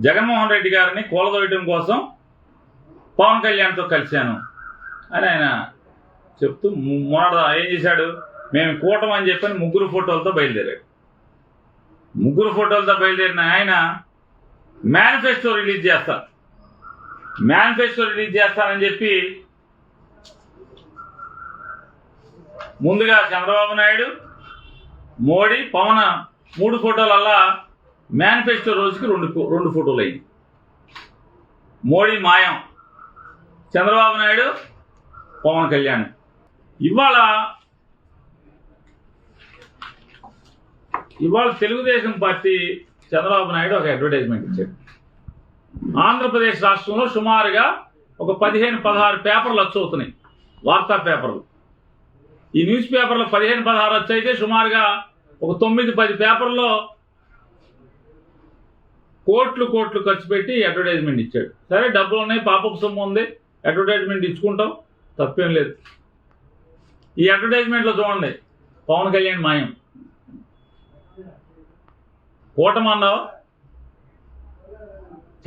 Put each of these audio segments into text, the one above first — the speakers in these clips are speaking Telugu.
జగన్మోహన్ రెడ్డి గారిని కూలదోయటం కోసం పవన్ కళ్యాణ్తో కలిశాను అని ఆయన చెప్తూ మొన్నటి ఏం చేశాడు? మేము కూటం అని చెప్పని ముగ్గురు ఫోటోలతో బయలుదేరాడు. ముగ్గురు ఫోటోలతో బయలుదేరిన ఆయన మేనిఫెస్టో రిలీజ్ చేస్తారు. మేనిఫెస్టో రిలీజ్ చేస్తానని చెప్పి ముందుగా చంద్రబాబు నాయుడు మోడీ పవన్ మూడు ఫోటోలల్లా మేనిఫెస్టో రోజుకి రెండు రెండు ఫోటోలు అయింది మోడీ మాయం. చంద్రబాబు నాయుడు పవన్ కళ్యాణ్. ఇవాళ ఇవాళ తెలుగుదేశం పార్టీ చంద్రబాబు నాయుడు ఒక అడ్వర్టైజ్మెంట్ ఇచ్చాడు ఆంధ్రప్రదేశ్ రాష్ట్రంలో సుమారుగా ఒక పదిహేను పదహారు పేపర్లు వచ్చవుతున్నాయి వార్తా పేపర్లు. ఈ న్యూస్ పేపర్లో పదిహేను పదహారు వచ్చైతే సుమారుగా ఒక తొమ్మిది పది పేపర్లో కోట్లు కోట్లు ఖర్చు పెట్టి అడ్వర్టైజ్మెంట్ ఇచ్చాడు. సరే డబ్బులు ఉన్నాయి పాపపు సొమ్ము ఉంది అడ్వర్టైజ్మెంట్ ఇచ్చుకుంటాం తప్పేం లేదు. ఈ అడ్వర్టైజ్మెంట్లో చూడండి పవన్ కళ్యాణ్ మాయం. కూటమి అన్నావు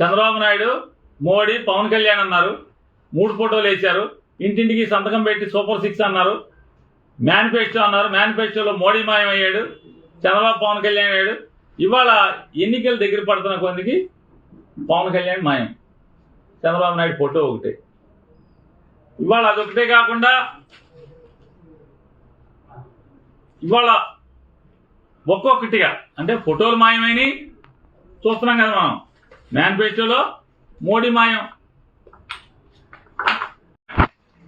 చంద్రబాబు నాయుడు మోడీ పవన్ కళ్యాణ్ అన్నారు. మూడు ఫోటోలు వేశారు. ఇంటింటికి సంతకం పెట్టి సూపర్ సిక్స్ అన్నారు. మేనిఫెస్టో అన్నారు. మేనిఫెస్టోలో మోడీ మాయం అయ్యాడు. చంద్రబాబు పవన్ కళ్యాణ్ అయ్యాడు. ఇవాళ ఎన్నికలు దగ్గర పడుతున్న కొందికి పవన్ కళ్యాణ్ మాయం. చంద్రబాబు నాయుడు ఫోటో ఒకటే. ఇవాళ అదొకటే కాకుండా ఇవాళ ఒక్కొక్కటిగా అంటే ఫోటోలు మాయమైనవి చూస్తున్నాం కదా మనం. మేనిఫెస్టోలో మోడీ మాయం.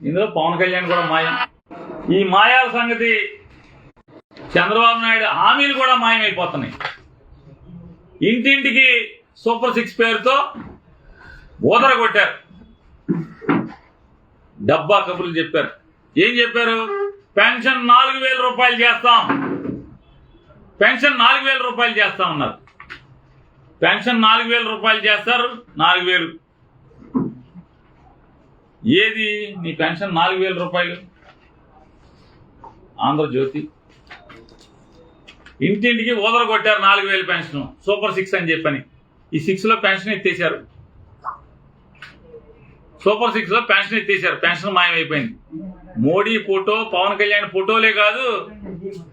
ఇందులో పవన్ కళ్యాణ్ కూడా మాయం. ఈ మాయాల సంగతి చంద్రబాబు నాయుడు హామీలు కూడా మాయమైపోతున్నాయి. ఇంటింటికి సూపర్ సిక్స్ పేరుతో ఊదర కొట్టారు. డబ్బా కబుర్లు చెప్పారు. ఏం చెప్పారు? పెన్షన్ నాలుగు వేల రూపాయలు చేస్తాం. పెన్షన్ నాలుగు వేల రూపాయలు చేస్తా ఉన్నారు పెన్షన్ నాలుగు వేల రూపాయలు చేస్తారు నాలుగు వేలు. ఏది? నీ పెన్షన్ నాలుగు వేల రూపాయలు? ఆంధ్రజ్యోతి. ఇంటింటికి ఊదర కొట్టారు నాలుగు వేలు పెన్షన్. సూపర్ సిక్స్ అని చెప్పని. ఈ సిక్స్లో పెన్షన్ ఎత్తేసారు సూపర్ సిక్స్లో పెన్షన్ ఎత్తేసారు పెన్షన్ మాయమైపోయింది. మోడీ ఫోటో పవన్ కళ్యాణ్ ఫోటోలే కాదు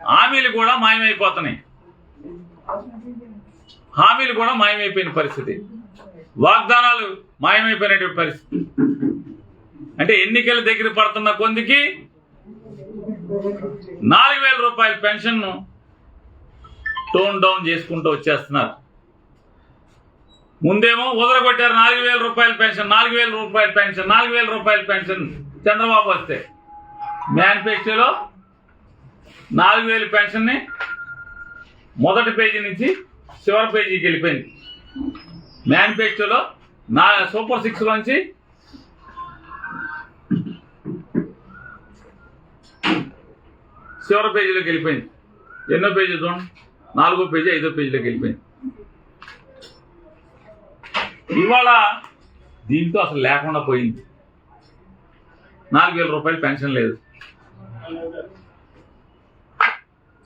హామీలు కూడా మాయమైపోతున్నాయి. హామీలు కూడా మాయమైపోయిన పరిస్థితి. వాగ్దానాలు మాయమైపోయినటువంటి పరిస్థితి. అంటే ఎన్నికల దగ్గర పడుతున్న కొందికి నాలుగు వేల రూపాయల పెన్షన్ టోన్ డౌన్ చేసుకుంటూ వచ్చేస్తున్నారు. ముందేమో వదలగొట్టారు నాలుగు వేల రూపాయల పెన్షన్ నాలుగు వేల రూపాయల పెన్షన్ నాలుగు వేల రూపాయల పెన్షన్ చంద్రబాబు వస్తే. మేనిఫెస్టోలో నాలుగు వేల పెన్షన్ని మొదటి పేజీ నుంచి చివరి పేజీకి వెళ్ళిపోయింది. మేనిఫెస్టోలో నా సూపర్ సిక్స్ నుంచి చివరి పేజీలోకి వెళ్ళిపోయింది. ఎన్నో పేజీ చూడండి. నాలుగో పేజీ ఐదో పేజీలోకి వెళ్ళిపోయింది. ఇవాళ దీంతో అసలు లేకుండా పోయింది. నాలుగు వేల రూపాయలు పెన్షన్ లేదు.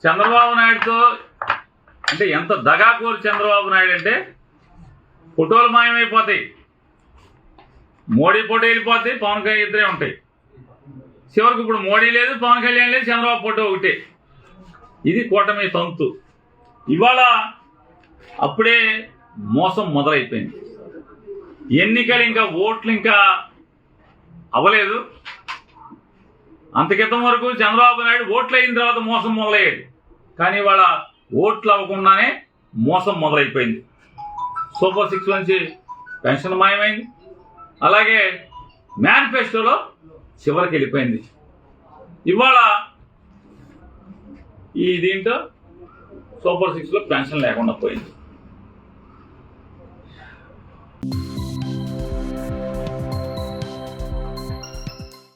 చంద్రబాబు నాయుడుతో అంటే ఎంత దగాకోరు చంద్రబాబు నాయుడు అంటే ఫోటోలు మాయమైపోతాయి. మోడీ ఫోటో వెళ్ళిపోతాయి పవన్ కళ్యాణ్ ఇద్దరే ఉంటాయి. చివరికి ఇప్పుడు మోడీ లేదు పవన్ కళ్యాణ్ లేదు చంద్రబాబు ఫోటో ఒకటే. ఇది కూటమి తంతు. ఇవాళ అప్పుడే మోసం మొదలైపోయింది. ఎన్నికలు ఇంకా ఓట్లు ఇంకా అవ్వలేదు. అంతకితం వరకు చంద్రబాబు నాయుడు ఓట్లు అయిన తర్వాత మోసం మొదలయ్యేది. కానీ ఇవాళ ఓట్లు అవ్వకుండానే మోసం మొదలైపోయింది. సూపర్ సిక్స్ నుంచి పెన్షన్ మాయమైంది. అలాగే మేనిఫెస్టోలో చివరికి వెళ్ళిపోయింది. ఇవాళ ఈ దీంట్లో సూపర్ సిక్స్లో పెన్షన్ లేకుండా పోయింది.